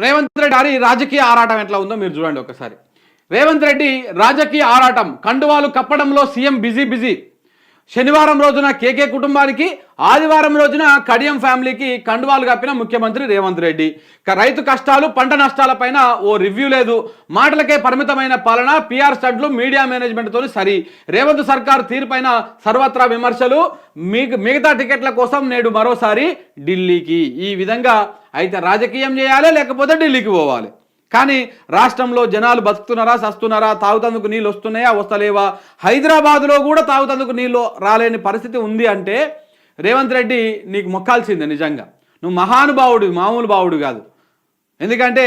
రేవంత్ రెడ్డి గారి రాజకీయ ఆరాటం ఎట్లా ఉందో మీరు చూడండి ఒకసారి. రేవంత్ రెడ్డి రాజకీయ ఆరాటం కండువాలు కప్పడంలో సీఎం బిజీ బిజీ. శనివారం రోజున కేకే కుటుంబానికి ఆదివారం రోజున కడియం ఫ్యామిలీకి కండువాలు కప్పిన ముఖ్యమంత్రి రేవంత్ రెడ్డి. రైతు కష్టాలు పంట నష్టాలపైన ఓ రివ్యూ లేదు. మాటలకే పరిమితమైన పాలన పిఆర్ స్టడ్లు మీడియా మేనేజ్మెంట్తో సరి. రేవంత్ సర్కార్ తీరుపైన సర్వత్రా విమర్శలు. మిగ మిగతా టికెట్ల కోసం నేడు మరోసారి ఢిల్లీకి. ఈ విధంగా అయితే రాజకీయం చేయాలి లేకపోతే ఢిల్లీకి పోవాలి. కానీ రాష్ట్రంలో జనాలు బతుకుతున్నారా సస్తున్నారా తాగుతందుకు నీళ్ళు వస్తున్నాయా వస్తలేవా? హైదరాబాదులో కూడా తాగుతందుకు నీళ్ళు రాలేని పరిస్థితి ఉంది అంటే రేవంత్ రెడ్డి నీకు మొక్కాల్సిందే నిజంగా. నువ్వు మహానుభావుడు మామూలు బావుడు కాదు. ఎందుకంటే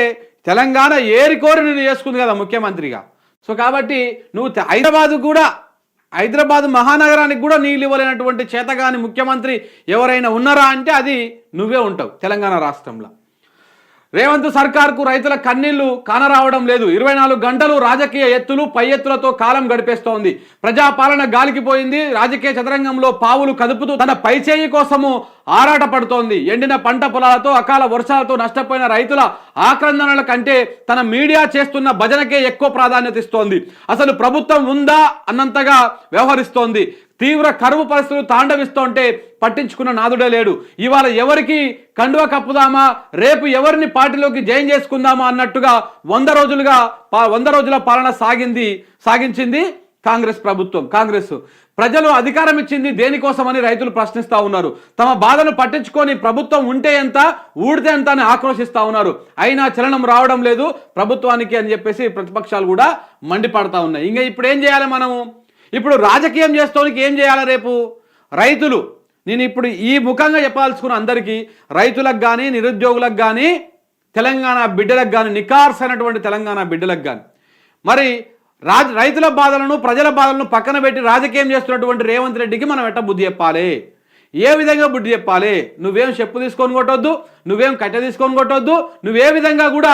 తెలంగాణ ఏరి కోరి నేను చేసుకుంది కదా ముఖ్యమంత్రిగా. సో కాబట్టి నువ్వు హైదరాబాద్ కూడా హైదరాబాద్ మహానగరానికి కూడా నీళ్ళు ఇవ్వలేనటువంటి చేతగాని ముఖ్యమంత్రి ఎవరైనా ఉన్నారా అంటే అది నువ్వే ఉంటావు తెలంగాణ రాష్ట్రంలో. రేవంత్ సర్కార్కు రైతుల కన్నీళ్ళు కానరావడం లేదు. ఇరవై నాలుగు గంటలు రాజకీయ ఎత్తులు పై ఎత్తులతో కాలం గడిపేస్తోంది. ప్రజాపాలన గాలికిపోయింది. రాజకీయ చదరంగంలో పావులు కదుపుతూ తన పైచేయి కోసము ఆరాట పడుతోంది ఎండిన పంట పొలాలతో అకాల వర్షాలతో నష్టపోయిన రైతుల ఆక్రందనల కంటే తన మీడియా చేస్తున్న భజనకే ఎక్కువ ప్రాధాన్యత ఇస్తోంది. అసలు ప్రభుత్వం ఉందా అన్నంతగా వ్యవహరిస్తోంది. తీవ్ర కరువు పరిస్థితులు తాండవిస్తుంటే పట్టించుకున్న నాదుడే లేడు. ఇవాళ ఎవరికి కండువ కప్పుదామా? రేపు ఎవరిని పార్టీలోకి జైన్ చేసుకుందామా అన్నట్టుగా వంద రోజులుగా వంద రోజుల పాలన సాగింది సాగించింది కాంగ్రెస్ ప్రభుత్వం. కాంగ్రెస్ ప్రజలు అధికారం ఇచ్చింది దేనికోసమని రైతులు ప్రశ్నిస్తూ ఉన్నారు. తమ బాధను పట్టించుకొని ప్రభుత్వం ఉంటే ఎంత ఊడితే ఎంత అని ఆక్రోషిస్తూ ఉన్నారు. అయినా చలనం రావడం లేదు ప్రభుత్వానికి అని చెప్పేసి ప్రతిపక్షాలు కూడా మండిపడతా ఉన్నాయి. ఇంకా ఇప్పుడు ఏం చేయాలి మనము? ఇప్పుడు రాజకీయం చేస్తోనికి ఏం చేయాలి రేపు? రైతులు. నేను ఇప్పుడు ఈ ముఖంగా చెప్పాల్సుకున్న అందరికీ రైతులకు కానీ నిరుద్యోగులకు కానీ తెలంగాణ బిడ్డలకు కానీ అయినటువంటి తెలంగాణ బిడ్డలకు కానీ మరి రాజ రైతుల బాధలను ప్రజల బాధలను పక్కన పెట్టి రాజకీయం చేస్తున్నటువంటి రేవంత్ రెడ్డికి మనం ఎట్ట బుద్ధి చెప్పాలి? ఏ విధంగా బుద్ధి చెప్పాలి? నువ్వేం చెప్పు తీసుకొని కొట్టొద్దు నువ్వేం కట్టె తీసుకొని కొట్టొద్దు నువ్వే విధంగా కూడా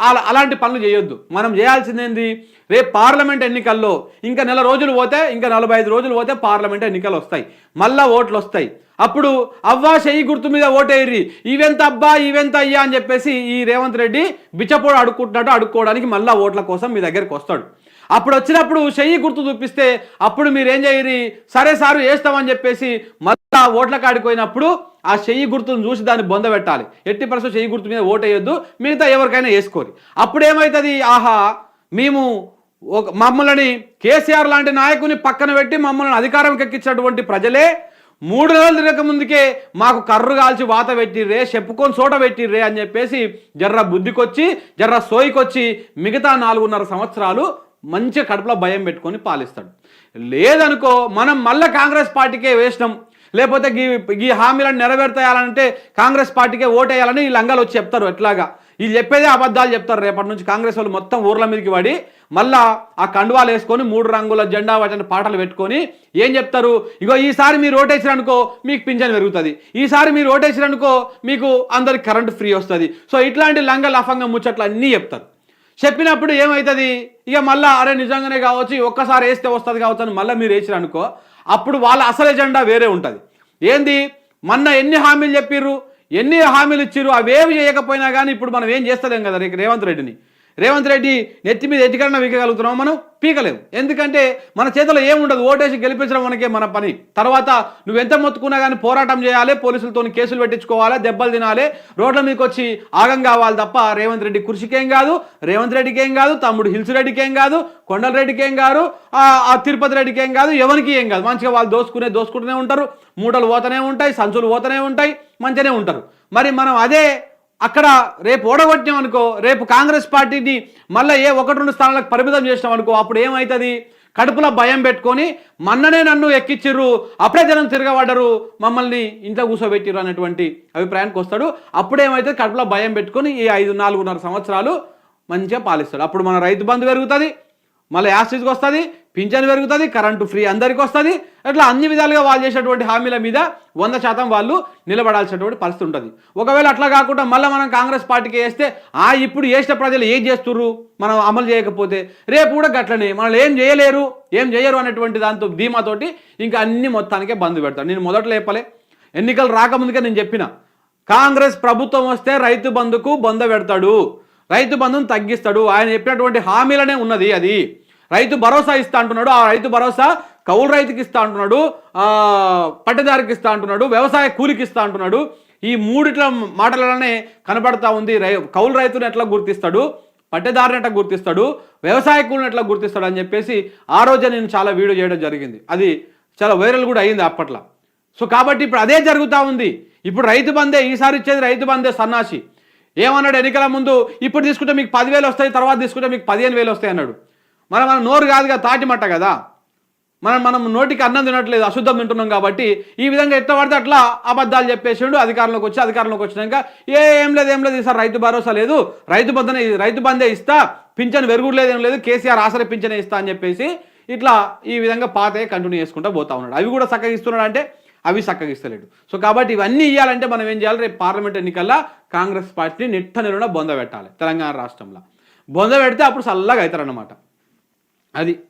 అలా అలాంటి పనులు చేయొద్దు. మనం చేయాల్సిందేంది? రేపు పార్లమెంట్ ఎన్నికల్లో ఇంకా నెల రోజులు పోతే ఇంకా నలభై ఐదు రోజులు పోతే పార్లమెంట్ ఎన్నికలు వస్తాయి. మళ్ళా ఓట్లు వస్తాయి. అప్పుడు అవ్వా చెయ్యి గుర్తు మీద ఓటేయ్రి ఈవెంత అబ్బా ఈవెంత అయ్యా అని చెప్పేసి ఈ రేవంత్ రెడ్డి బిచ్చపోడు అడుక్కుంటున్నట్టు అడుక్కోవడానికి మళ్ళా ఓట్ల కోసం మీ దగ్గరికి వస్తాడు. అప్పుడు వచ్చినప్పుడు చెయ్యి గుర్తు చూపిస్తే అప్పుడు మీరేం చేయరి సరే సారు వేస్తామని చెప్పేసి మళ్ళా ఓట్ల కాడిపోయినప్పుడు ఆ చెయ్యి గుర్తును చూసి దాన్ని బొంద పెట్టాలి. ఎట్టి పరిస్థితి చెయ్యి గుర్తు మీద ఓటేయొద్దు మిగతా ఎవరికైనా వేసుకోరు. అప్పుడు ఏమవుతుంది ఆహా మేము ఒక మమ్మల్ని కేసీఆర్ లాంటి నాయకుని పక్కన పెట్టి మమ్మల్ని అధికారం ఎక్కించినటువంటి ప్రజలే మూడు నెలలు తిరగక ముందుకే మాకు కర్రు కాల్చి వాత పెట్టిర్రే చెప్పుకొని చోట పెట్టిర్రే అని చెప్పేసి జర్ర బుద్ధికొచ్చి జర్ర సోయికొచ్చి మిగతా నాలుగున్నర సంవత్సరాలు మంచి కడుపులో భయం పెట్టుకొని పాలిస్తాడు. లేదనుకో మనం మళ్ళీ కాంగ్రెస్ పార్టీకే వేసినాం. లేకపోతే గీ ఈ హామీలను నెరవేర్తాయాలంటే కాంగ్రెస్ పార్టీకే ఓటేయాలని ఈ లంగాలు వచ్చి చెప్తారు ఎట్లాగా. ఈ చెప్పేదే అబద్ధాలు చెప్తారు రేపటి నుంచి కాంగ్రెస్ వాళ్ళు మొత్తం ఊర్ల మీదకి పడి మళ్ళా ఆ కండువాలు వేసుకొని మూడు రంగుల జెండా వాటిని పాటలు పెట్టుకొని ఏం చెప్తారు? ఇగో ఈసారి మీరు ఓటేసిరనుకో మీకు పింఛన్ పెరుగుతుంది. ఈసారి మీరు ఓటేసిరనుకో మీకు అందరికి కరెంట్ ఫ్రీ వస్తుంది. సో ఇట్లాంటి లంగ లఫంగా ముచ్చట్లు అన్నీ చెప్తారు. చెప్పినప్పుడు ఏమవుతుంది ఇక మళ్ళా అరే నిజంగానే కావచ్చు ఒక్కసారి వేస్తే వస్తుంది కావచ్చు అని మళ్ళీ మీరు వేసిరనుకో అప్పుడు వాళ్ళ అసలు ఎజెండా వేరే ఉంటుంది. ఏంది? మొన్న ఎన్ని హామీలు చెప్పిర్రు? ఎన్ని హామీలు ఇచ్చిర్రు? అవేవి చేయకపోయినా కానీ ఇప్పుడు మనం ఏం చేస్తలేం కదా రేవంత్ రెడ్డిని. రేవంత్ రెడ్డి నెత్తి మీద ఎట్టికన్నా వీకగలుగుతున్నాం మనం పీకలేము. ఎందుకంటే మన చేతిలో ఏముండదు ఓటేసి గెలిపించడం మనకే మన పని. తర్వాత నువ్వు ఎంత మొత్తుకున్నా కానీ పోరాటం చేయాలి పోలీసులతో కేసులు పెట్టించుకోవాలి దెబ్బలు తినాలి రోడ్ల మీదకి వచ్చి ఆగం కావాలి తప్ప రేవంత్ రెడ్డి కృషికి ఏం కాదు రేవంత్ రెడ్డికి ఏం కాదు తమ్ముడు హిల్స్ రెడ్డికి ఏం కాదు కొండల రెడ్డికి ఏం కాదు ఆ ఆ తిరుపతి రెడ్డికి ఏం కాదు ఎవరికి ఏం కాదు. మంచిగా వాళ్ళు దోసుకునే దోసుకుంటూనే ఉంటారు మూటలు పోతూనే ఉంటాయి సంచులు పోతూనే ఉంటాయి మంచిగానే ఉంటారు. మరి మనం అదే అక్కడ రేపు ఓడగొట్టాం అనుకో రేపు కాంగ్రెస్ పార్టీని మళ్ళీ ఏ ఒకటి రెండు స్థానాలకు పరిమితం చేసినాం అనుకో అప్పుడు ఏమవుతుంది కడుపులో భయం పెట్టుకొని మన్ననే నన్ను ఎక్కిచ్చిర్రు అప్పుడే జనం తిరగబడ్డరు మమ్మల్ని ఇంట్లో కూర్చోబెట్టిర్రు అనేటువంటి అభిప్రాయానికి వస్తాడు. అప్పుడేమైతే కడుపులో భయం పెట్టుకొని ఈ ఐదు నాలుగున్నర సంవత్సరాలు మంచిగా పాలిస్తాడు. అప్పుడు మన రైతు బంధు పెరుగుతుంది మళ్ళీ యాస్టిజ్కి వస్తుంది పింఛన్ పెరుగుతుంది కరెంటు ఫ్రీ అందరికి వస్తుంది. అట్లా అన్ని విధాలుగా వాళ్ళు చేసేటువంటి హామీల మీద వంద శాతం వాళ్ళు నిలబడాల్సినటువంటి పరిస్థితి ఉంటుంది. ఒకవేళ అట్లా కాకుండా మళ్ళీ మనం కాంగ్రెస్ పార్టీకి వేస్తే ఆ ఇప్పుడు వేసిన ప్రజలు ఏం చేస్తుర్రు? మనం అమలు చేయకపోతే రేపు కూడా గట్లనే మనల్ని ఏం చేయలేరు ఏం చేయరు అనేటువంటి దాంతో ధీమాతోటి ఇంకా అన్ని మొత్తానికే బంద్ పెడతాను నేను మొదట్లో చెప్పలే ఎన్నికలు రాకముందుకే నేను చెప్పిన కాంగ్రెస్ ప్రభుత్వం వస్తే రైతు బంధుకు బొంద పెడతాడు. రైతు బంధును తగ్గిస్తాడు. ఆయన చెప్పినటువంటి హామీలనే ఉన్నది అది. రైతు భరోసా ఇస్తా అంటున్నాడు. ఆ రైతు భరోసా కౌలు రైతుకి ఇస్తా అంటున్నాడు. పట్టదారికి ఇస్తా అంటున్నాడు. వ్యవసాయ కూలికి ఇస్తా అంటున్నాడు. ఈ మూడిట్ల మాటలనే కనబడతా ఉంది. రై కౌలు రైతుని ఎట్లా గుర్తిస్తాడు? పట్టెదారుని ఎట్లా గుర్తిస్తాడు? వ్యవసాయ కూలిని ఎట్లా గుర్తిస్తాడు అని చెప్పేసి ఆ రోజే నేను చాలా వీడియో చేయడం జరిగింది. అది చాలా వైరల్ కూడా అయింది అప్పట్లో. సో కాబట్టి ఇప్పుడు అదే జరుగుతూ ఉంది. ఇప్పుడు రైతు బందే ఈసారి ఇచ్చేది రైతు బందే సన్నాసి. ఏమన్నాడు ఎన్నికల ముందు? ఇప్పుడు తీసుకుంటే మీకు పదివేలు వస్తాయి తర్వాత తీసుకుంటే మీకు పదిహేను వేలు వస్తాయి అన్నాడు. మనం మన నోరు కాదుగా తాటిమట్ట కదా. మనం మనం నోటికి అన్నం తినట్లేదు అశుద్ధం తింటున్నాం కాబట్టి ఈ విధంగా ఎట్లా పడితే అట్లా అబద్ధాలు చెప్పేసిండు అధికారంలోకి వచ్చి అధికారంలోకి వచ్చినాక ఏ ఏం లేదు ఏం లేదు ఈసారి రైతు భరోసా లేదు రైతు బంధనే రైతు బందే ఇస్తా పింఛను వెరుగుడలేదు ఏం లేదు కేసీఆర్ ఆసరి పింఛనే ఇస్తా అని చెప్పేసి ఇట్లా ఈ విధంగా పాతయే కంటిన్యూ చేసుకుంటా పోతా ఉన్నాడు. అవి కూడా చక్కగా ఇస్తున్నాడు అంటే అవి చక్కగా ఇస్తలేడు సో కాబట్టి ఇవన్నీ ఇవ్వాలంటే మనం ఏం చేయాలి? రేపు పార్లమెంట్ ఎన్నికల్లో కాంగ్రెస్ పార్టీని నిట్ట నిలున బొంద పెట్టాలి తెలంగాణ రాష్ట్రంలో. బొంద పెడితే అప్పుడు చల్లగా అవుతారన్నమాట. అది.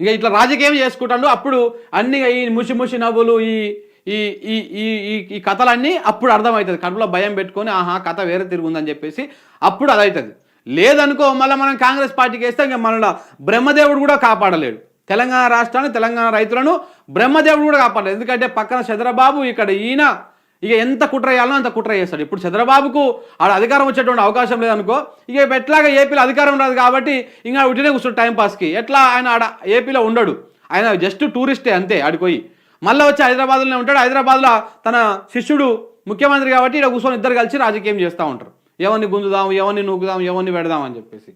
ఇక ఇట్లా రాజకీయం చేసుకుంటాడు. అప్పుడు అన్ని ఈ ముషి ముషి నవ్వులు ఈ ఈ ఈ ఈ ఈ- ఈ కథలన్నీ అప్పుడు అర్థమవుతుంది. కడుపులో భయం పెట్టుకొని ఆహా కథ వేరే తిరుగుందని చెప్పేసి అప్పుడు అదవుతుంది లేదనుకో మళ్ళీ మనం కాంగ్రెస్ పార్టీకి వేస్తే ఇంకా మనలో బ్రహ్మదేవుడు కూడా కాపాడలేడు. తెలంగాణ రాష్ట్రాన్ని తెలంగాణ రైతులను బ్రహ్మదేవుడు కూడా కాపాడలేదు. ఎందుకంటే పక్కన చంద్రబాబు ఇక్కడ ఈయన ఇక ఎంత కుట్ర చేయాలో అంత కుట్ర చేస్తాడు. ఇప్పుడు చంద్రబాబుకు ఆడ అధికారం వచ్చేటువంటి అవకాశం లేదనుకో ఇక ఎట్లాగా ఏపీలో అధికారం రాదు కాబట్టి ఇంకా ఉట్టినే కూర్చుంటాడు టైం పాస్కి. ఎట్లా ఆయన ఆడ ఏపీలో ఉండడు. ఆయన జస్ట్ టూరిస్టే అంతే ఆడిపోయి. మళ్ళీ వచ్చి హైదరాబాద్లోనే ఉంటాడు. హైదరాబాద్లో తన శిష్యుడు ముఖ్యమంత్రి కాబట్టి ఇక్కడ కూర్చొని ఇద్దరు కలిసి రాజకీయం చేస్తూ ఉంటారు. ఎవరిని గుంజుదాం ఎవరిని నూకుదాం ఎవరిని పెడదాం అని చెప్పేసి.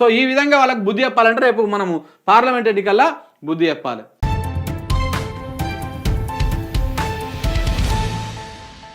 సో ఈ విధంగా వాళ్ళకి బుద్ధి చెప్పాలంటే రేపు మనము పార్లమెంట్ ఎన్నికల్లో బుద్ధి చెప్పాలి.